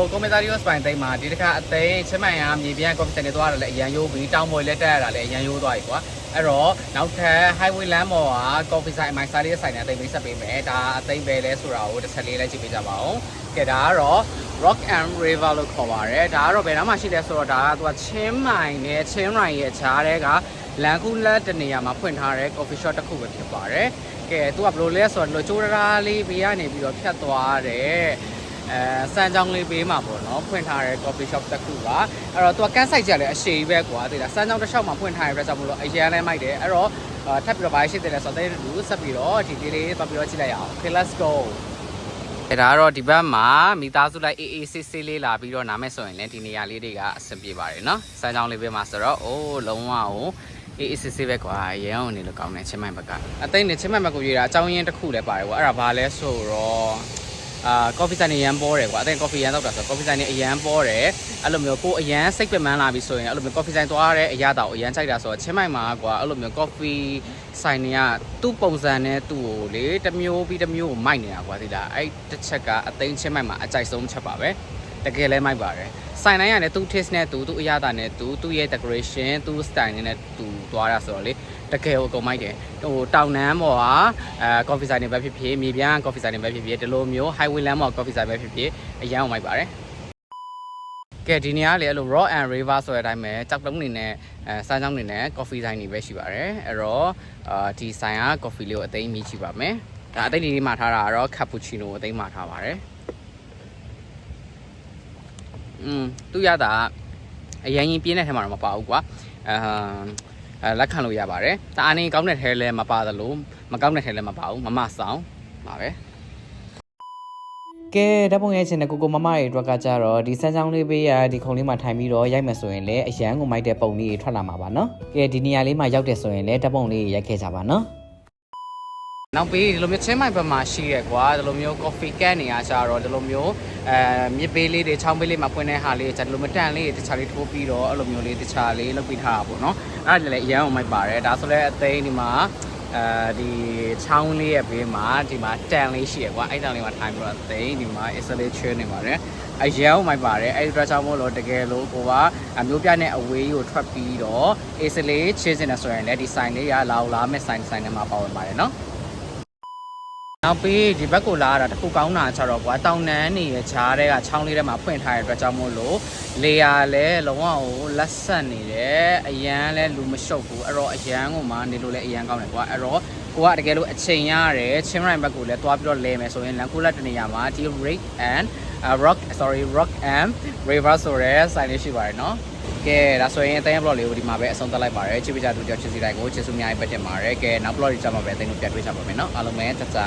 Hello ကိုမသားရီယောစပိုင်သိမ်းမှာဒီတစ်ခါအသိမ်းချင်းမိုင်အားမြေပြန်ကော်ဖီစင်တွေသွားရတယ်လည်းအရန်ယိုးပြီးတောင်ပေါ်လက်တက်ရတာလည်းအရန်ယိုးသွားပြီကွာအဲ့တော့နောက်ထပ် highway လမ်းပေါ်ကကော်ဖီဆိုင်အမိုင်စားလေးဆိုင်နဲ့အသိမ်းပေးဆက်ပေးမယ်ဒါအသိမ်းပဲလဲဆိုတာကိုတစ်ချက်လေးလိုက်ကြည့်ပေးကြပါဦးကဲဒါကတော့ Rock and River လို့ခေါ်ပါတယ်ဒါကတော့ဘယ်နားမှာရှိလဲဆိုတော့ဒါကသူကချင်းမိုင်နဲ့ချင်းရိုင်ရဲ့ဂျားတဲ့ကလန်ကူလက်တနေရာမှာဖွင့်ထားတဲ့ coffee shop တစ်ခုပဲဖြစ်ပါတယ်ကဲသူကဘယ်လိုလဲဆိုတော့ဒီလိုကြိုးရာလေးဘေးကနေပြီးတော့ဖြတ်သွားတဲ့ အဲစမ်းကြောင်းလေးပေးမှာပေါ့နော်ဖွင့်ထားတဲ့ coffee shop တစ်ခုပါအဲ့တော့သူကကန်းဆိုင်ကြလည်းအရှိပဲကွာသိလားစမ်းကြောင်းတစ်လျှောက်မှာဖွင့်ထားရတဲ့အတွက်ကြောင့်မလို့အရန်လည်းမိုက်တယ်အဲ့တော့အာထပ်ပြီးတော့ဘာရှိတယ်လဲဆိုတော့တဲ့လူဆက်ပြီးတော့ဒီလေးလေးသွားပြီးတော့ကြည့်လိုက်ရအောင် okay let's go အဲ့ဒါကတော့ဒီဘက်မှာမိသားစုလိုက်အေးအေးဆေးဆေးလေးလာပြီးတော့နားမဲ့ဆိုရင်လည်းဒီနေရာလေးတွေကအဆင်ပြေပါတယ်နော်စမ်းကြောင်းလေးပေးမှာဆိုတော့အိုးလုံးဝဟိုအေးအေးဆေးဆေးပဲကွာရန်အောင်နေလို့ကောင်းတယ်ချင်းမိုင်ဘက်ကအသိနေချင်းမိုင်ဘက်ကိုရေးတာအကြောင်းရင်းတစ်ခုလည်းပါတယ်ကွာအဲ့ဒါဘာလဲဆိုတော့ အာကော်ဖီဆိုင်နေရမ်းပေါ်တယ်ကွာအဲ့ဒါကော်ဖီရမ်းတော့တာဆိုကော်ဖီဆိုင်နေအရမ်းပေါ်တယ်အဲ့လိုမျိုးကိုအရမ်းစိတ်ပင်ပန်းလာပြီဆိုရင်အဲ့လိုမျိုးကော်ဖီဆိုင်သွားတဲ့အရာတောင်အရမ်းကြိုက်တာဆိုတော့ချင်းမိုင်မှာကွာအဲ့လိုမျိုးကော်ဖီဆိုင်နေကသူ့ပုံစံနဲ့သူ့ကိုလေတစ်မျိုးပြီးတစ်မျိုးကိုမိုက်နေတာကွာဒီလားအဲ့တစ်ချက်ကအသိန်းချင်းမိုင်မှာအကြိုက်ဆုံးချက်ပါပဲ တကယ်လဲမိုက်ပါတယ်ဆိုင်တိုင်းကလည်းသူ့ taste နဲ့သူသူ့အရာတာနဲ့သူသူ့ရဲ့ decoration သူ့ style နဲ့သူသွားတာဆိုတော့လေတကယ်ကိုအကုန်မိုက်တယ်ဟိုတောင်နန်းပေါ်ကအဲ coffee ဆိုင်တွေပဲဖြစ်ဖြစ်မြေပြန့် coffee ဆိုင်တွေပဲဖြစ်ဖြစ်ဒီလိုမျိုး highway လမ်းပေါ် coffee ဆိုင်ပဲဖြစ်ဖြစ်အရန်အောင်မိုက်ပါတယ်ကဲဒီနေရာလေအဲ့လို raw and river ဆိုတဲ့အတိုင်းပဲကြောက်တုံးနေနဲ့အဲစမ်းချောင်းနေနဲ့ coffee ဆိုင်တွေပဲရှိပါတယ်အဲ့တော့အာဒီဆိုင်က coffee လေးကိုအသိမ်းမြည်ကြည့်ပါမယ်ဒါအသိမ်းလေးမှာထားတာကတော့ cappuccino ကိုအသိမ်းမှာထားပါတယ် อืมသူရတာအရင်ရင်ပြင်းတဲ့ထဲမှာတော့မပါဘူးကွာအဟမ်အဲလက်ခံလို့ရပါတယ်ဒါအနေကောင်းတဲ့ထဲလည်းမပါသလိုမကောင်းတဲ့ထဲလည်းမပါဘူးမမဆောင်ပါပဲကဲဓာတ်ပုံရဲ့ချင်းတဲ့ကိုကိုမမတွေအတွက်ကကြတော့ဒီစမ်းချောင်းလေးပေးရဒီခုံလေးမှာထိုင်ပြီးတော့ရိုက်မယ်ဆိုရင်လည်းအရန်ကိုမိုက်တဲ့ပုံလေးတွေထွက်လာမှာပါနော်ကဲဒီနေရာလေးမှာရောက်တယ်ဆိုရင်လည်းဓာတ်ပုံလေးရိုက်ခဲ့ကြပါနော် နောက်ပြီးဒီလိုမျိုးချင်းမိုင်ဘက်မှာရှိရဲကွာဒီလိုမျိုး coffee can နေရကြတော့ဒီလိုမျိုးအဲမြစ်ပေးလေးတွေချောင်းပေးလေးမှာဖွင့်တဲ့ဟာလေးじゃဒီလိုမတန်လေးတွေတခြားလေးထိုးပြီးတော့အဲ့လိုမျိုးလေးတခြားလေးလုပ်ပြီးထားတာပေါ့နော်အဲ့ဒါလည်းအရန်အောင်မိုက်ပါတယ်ဒါဆိုလည်းအသိဒီမှာအဲဒီချောင်းလေးရဲ့ဘေးမှာဒီမှာတန်လေးရှိရကွာအဲ့တန်လေးမှာထိုင်ပြီးတော့အသိဒီမှာ installation နေပါတယ်အရန်အောင်မိုက်ပါတယ်အဲ့ဒီအတွက်ကြောင့်မို့လို့တကယ်လို့ကိုကအမျိုးပြနဲ့အဝေးကိုထွက်ပြီးတော့ installation ချင်းစင်နေဆိုရင်လည်းဒီ sign လေးရလာလာမဲ့ sign sign နဲ့မှာပါဝင်ပါတယ်နော် နောက်ပြီးဒီဘက်ကိုလာတာတခုကောင်းတာကျတော့ကွာတောင်နန်းနေရချားတဲ့ကချောင်းလေးထဲမှာဖွင့်ထားတဲ့အတွက်ကြောင့်မို့လို့လေယာလည်းလုံးဝကိုလက်ဆက်နေတယ်အရန်လည်းလူမရှုပ်ဘူးအဲ့တော့အရန်ကိုမှနေလို့လည်းအရန်ကောင်းတယ်ကွာအဲ့တော့ကိုကတကယ်လို့အချိန်ရတယ်ချင်းရိုင်ဘက်ကိုလည်းသွားပြီးတော့လဲမယ်ဆိုရင်လန်ကူလက်တနေရာမှာဒီ Rake and uh, Rock sorry Rock and River ဆိုတဲ့ဆိုင်လေးရှိပါတယ်နော် ကဲဒါဆိုရင်အတိုင်း blog လေးကိုဒီမှာပဲအဆုံးသတ်လိုက်ပါတယ်ချစ်ပြကြတူကြောက်ချစ်စီတိုင်းကိုချစ်စုများရေးပတ်တင်ပါတယ်ကဲနောက် blog တွေကြမှာပဲအတိုင်းတို့ပြန်တွေ့ကြပါမယ်နော်အားလုံးပဲတကြ